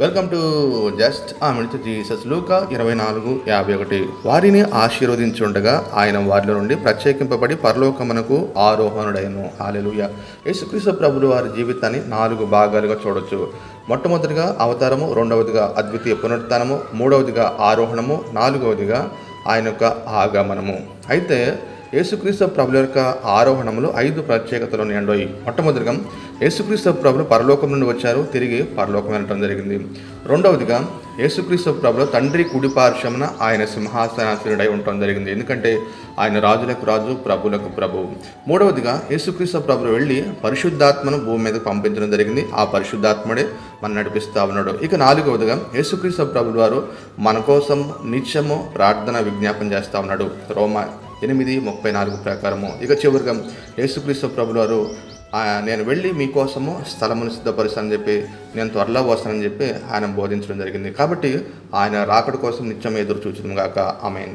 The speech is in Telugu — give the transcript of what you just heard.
వెల్కమ్ టు జస్ట్ ఆ మిడిత జీసస్ లూక ఇరవై నాలుగు యాభై ఒకటి. వారిని ఆశీర్వదించుండగా ఆయన వారిలో నుండి ప్రత్యేకింపబడి పరలోకమునకు ఆరోహణుడైన. హాలెలుయ యేసుక్రీస్తు ప్రభులు వారి జీవితాన్ని నాలుగు భాగాలుగా చూడొచ్చు. మొట్టమొదటిగా అవతారము రెండవదిగా అద్వితీయ పునరుత్నము మూడవదిగా ఆరోహణము నాలుగవదిగా ఆయన యొక్క ఆగమనము. అయితే యేసుక్రీస్తు ప్రభుల యొక్క ఆరోహణములు ఐదు ప్రత్యేకతలు ఉన్నాయండి మొట్టమొదటిగా యేసుక్రీస్తు ప్రభులు పరలోకం నుండి వచ్చారు తిరిగి పరలోకం వెళ్ళటం జరిగింది. రెండవదిగా యేసుక్రీస్తు ప్రభులు తండ్రి కుడి పార్శ్వమున ఆయన సింహాసనాసీనుడై ఉండటం జరిగింది. ఎందుకంటే ఆయన రాజులకు రాజు ప్రభులకు ప్రభు. మూడవదిగా యేసుక్రీస్తు ప్రభులు వెళ్ళి పరిశుద్ధాత్మను భూమి మీదకు పంపించడం జరిగింది. ఆ పరిశుద్ధాత్ముడే మనం నడిపిస్తా ఉన్నాడు. ఇక నాలుగవదిగా యేసుక్రీస్తు ప్రభులు వారు మన కోసం నిత్యము ప్రార్థన విజ్ఞాపన చేస్తూ ఉన్నాడు. రోమా ఎనిమిది ముప్పై నాలుగు ప్రకారము. ఇక చివరిగా యేసుక్రీస్తు ప్రభులు వారు నేను వెళ్ళి మీకోసము స్థలమును సిద్ధపరుస్తానని చెప్పి నేను త్వరలో వస్తానని చెప్పి ఆయన బోధించడం జరిగింది. కాబట్టి ఆయన రాకడ కోసం నిత్యం ఎదురు చూచడం గాక. ఆమెన్.